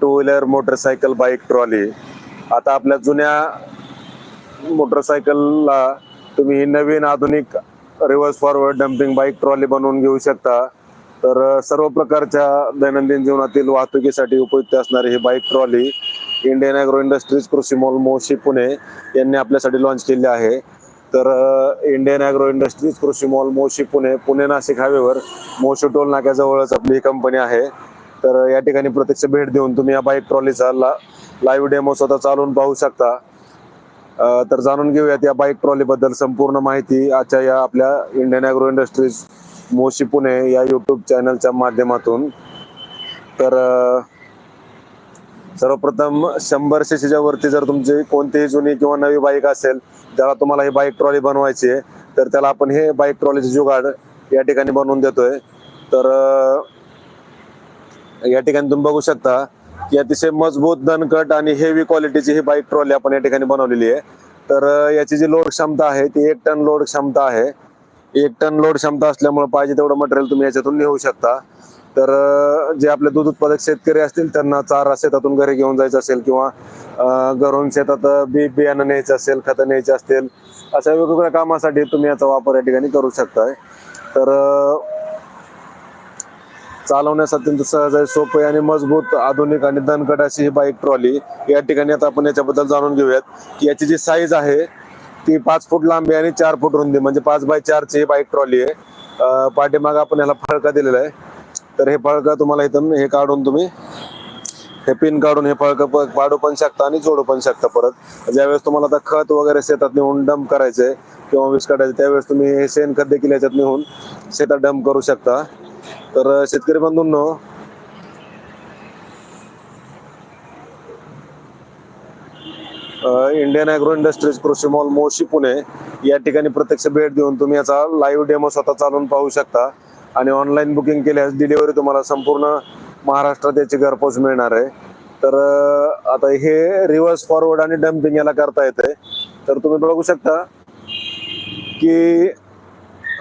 Two wheeler motorcycle bike trolley. आता आपल्या जुन्या मोटरसायकलला तुम्ही ही नवीन आधुनिक reverse forward dumping bike trolley बनवून घेऊ शकता. तर सर्व प्रकारच्या दैनंदिन जीवनातील वाहतुकीसाठी उपयुक्त असणारी ही bike trolley Indian agro industries कृषी मॉल मोशी पुणे यांनी आपल्यासाठी लॉन्च केली आहे. तर इंडियन ॲग्रो इंडस्ट्रीज कृषी मॉल मोशी पुणे पुणे नाशिक हायवेवर मोशी टोल नाक्याजवळच आपली ही कंपनी आहे. तर या ठिकाणी प्रत्यक्ष भेट देऊन तुम्ही या बाईक ट्रॉलीचा ला लाईव्ह डेमो स्वतः चालवून पाहू शकता. तर जाणून घेऊयात या बाईक ट्रॉली बद्दल संपूर्ण माहिती आजच्या या आपल्या Indian agro industries Moshi Pune या युट्यूब चॅनलच्या माध्यमातून. तर सर्वप्रथम शंभर सीसीच्या वरती जर तुमची कोणतीही जुनी किंवा नवी बाईक असेल ज्याला तुम्हाला ही बाईक ट्रॉली बनवायची आहे तर त्याला आपण हे बाईक ट्रॉलीचे जुगाड या ठिकाणी बनवून देतोय. तर या ठिकाणी तुम्ही बघू शकता की अतिशय मजबूत दणकट आणि हेवी क्वालिटीची ही बाईक ट्रॉली आपण या ठिकाणी बनवलेली आहे. तर याची जी लोड क्षमता आहे ती एक टन लोड क्षमता आहे. एक टन लोड क्षमता असल्यामुळे पाहिजे तेवढं मटेरियल तुम्ही याच्यातून नेऊ शकता. तर जे आपले दूध उत्पादक शेतकरी असतील त्यांना चारा शेतातून घरी घेऊन जायचं असेल किंवा घरून शेतात बी बियाणं न्यायचं असेल खतं न्यायचं असतील अशा वेगवेगळ्या कामासाठी तुम्ही याचा वापर या ठिकाणी करू शकताय. तर चालवण्यास चालवण्यासाठी अत्यंत सहज आहे सोपं आहे आणि मजबूत आधुनिक आणि दणकट अशी ही बाईक ट्रॉली या ठिकाणी आता आपण याच्याबद्दल जाणून घेऊयात की याची जी साईज आहे ती पाच फूट लांबी आणि चार फूट रुंदी म्हणजे पाच बाय चारची ही बाईक ट्रॉली आहे. पाठीमाग आपण याला फळका दिलेला आहे. तर हे फळका तुम्हाला इथून हे काढून तुम्ही हे पिन काढून हे फळक पाडू पण शकता आणि जोडू पण शकता परत. ज्यावेळेस तुम्हाला आता खत वगैरे शेतात नेऊन डंप करायचंय किंवा वीस काढायचं त्यावेळेस तुम्ही हे शेण खत देखील याच्यात नेऊन शेतात डंप करू शकता. तर शेतकरी बंधूंनो इंडियन ॲग्रो इंडस्ट्रीज कृषी मॉल मोशी पुणे या ठिकाणी प्रत्यक्ष भेट देऊन तुम्ही याचा लाईव्ह डेमो स्वतः चालवून पाहू शकता. आणि ऑनलाईन बुकिंग केल्यास डिलिव्हरी तुम्हाला संपूर्ण महाराष्ट्रात याची घरपोच मिळणार आहे. तर आता हे रिव्हर्स फॉरवर्ड आणि डम्पिंग याला करता येते तर तुम्ही बघू शकता की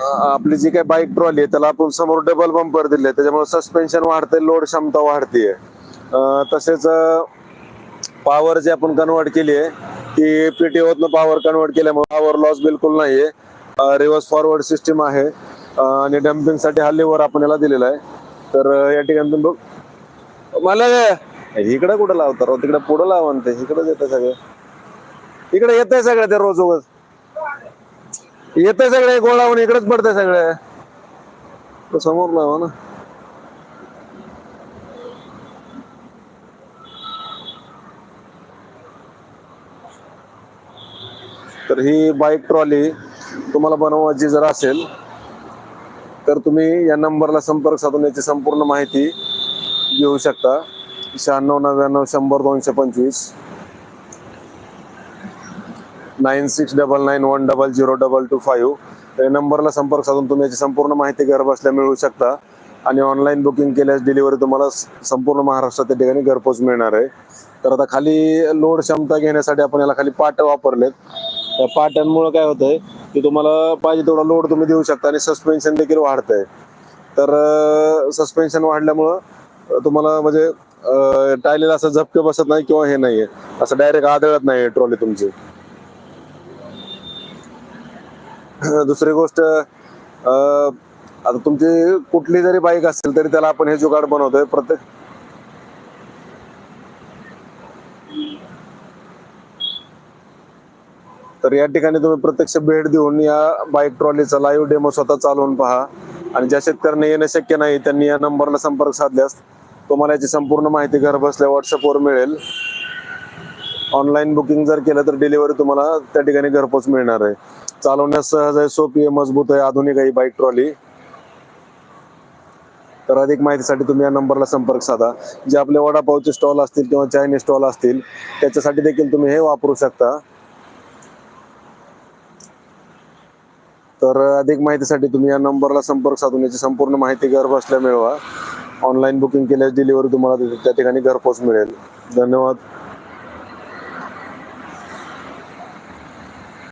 आपली जी काही बाईक ट्रॉली आहे त्याला आपण समोर डबल बंपर दिले त्याच्यामुळे सस्पेन्शन वाढते लोड क्षमता वाढते तसेच पॉवर जी आपण कन्वर्ट केली आहे ती पीटी होत पॉवर कन्वर्ट केल्यामुळे पॉवर लॉस बिलकुल नाहीये. रिव्हर्स फॉरवर्ड सिस्टीम आहे. आणि डम्पिंगसाठी हा आपण याला दिलेला आहे. तर या ठिकाणी तुम्ही बघ. मला इकडे कुठं लावता? तिकडे पुढं लावा ते इकडे येतं सगळं. इकडे येत आहे सगळं ते रोज उगच. येते सगळे गोळावून इकडेच पडते सगळे. समोर लावा हो ना. तर ही बाईक ट्रॉली तुम्हाला बनवायची जर असेल तर तुम्ही या नंबरला संपर्क साधून याची संपूर्ण माहिती घेऊ शकता. शहाण्णव नव्याण्णव शंभर दोनशे पंचवीस. Nine six double nine one double zero double two five या नंबरला संपर्क साधून तुम्ही याची संपूर्ण माहिती घरबसल्या मिळू मिळवू शकता आणि ऑनलाईन बुकिंग केल्यास डिलिव्हरी तुम्हाला संपूर्ण महाराष्ट्रात त्या ठिकाणी घरपोच मिळणार आहे तर आता खाली लोड क्षमता घेण्यासाठी आपण याला खाली पाट वापरलेत त्या पाट्यांमुळे काय होतंय की तुम्हाला पाहिजे तेवढा लोड तुम्ही देऊ शकता आणि सस्पेन्शन देखील वाढतंय तर सस्पेन्शन वाढल्यामुळं तुम्हाला म्हणजे टायलेला असं झपके बसत नाही किंवा हे नाहीये असं डायरेक्ट आदळत नाही ट्रॉली तुमची दुसरी गोष्ट आता तुमची कुठली जरी बाईक असेल तरी त्याला आपण हे जुगाड बनवतोय. प्रत्येक तर या ठिकाणी तुम्ही प्रत्यक्ष भेट देऊन या बाईक ट्रॉलीचा लाईव्ह डेमो स्वतः चालवून पहा. आणि ज्या शेतकऱ्यांना येणं शक्य नाही त्यांनी या नंबरला संपर्क साधल्यास तुम्हाला याची संपूर्ण माहिती घर बसल्या व्हॉट्सअपवर मिळेल. ऑनलाईन बुकिंग जर केलं तर डिलिव्हरी तुम्हाला त्या ठिकाणी घरपोच मिळणार आहे. चालवण्यास सहज आहे सोपी आहे मजबूत आहे आधुनिक आहे बाईक ट्रॉली तर अधिक माहितीसाठी तुम्ही या नंबरला संपर्क साधा. जे आपले वडापावचे स्टॉल असतील किंवा चायनीज स्टॉल असतील त्याच्यासाठी देखील तुम्ही हे वापरू शकता. तर अधिक माहितीसाठी तुम्ही या नंबरला संपर्क साधून याची संपूर्ण माहिती घर बसल्या मिळवा. ऑनलाईन बुकिंग केल्यास डिलिव्हरी तुम्हाला त्या ठिकाणी घरपोच मिळेल. धन्यवाद.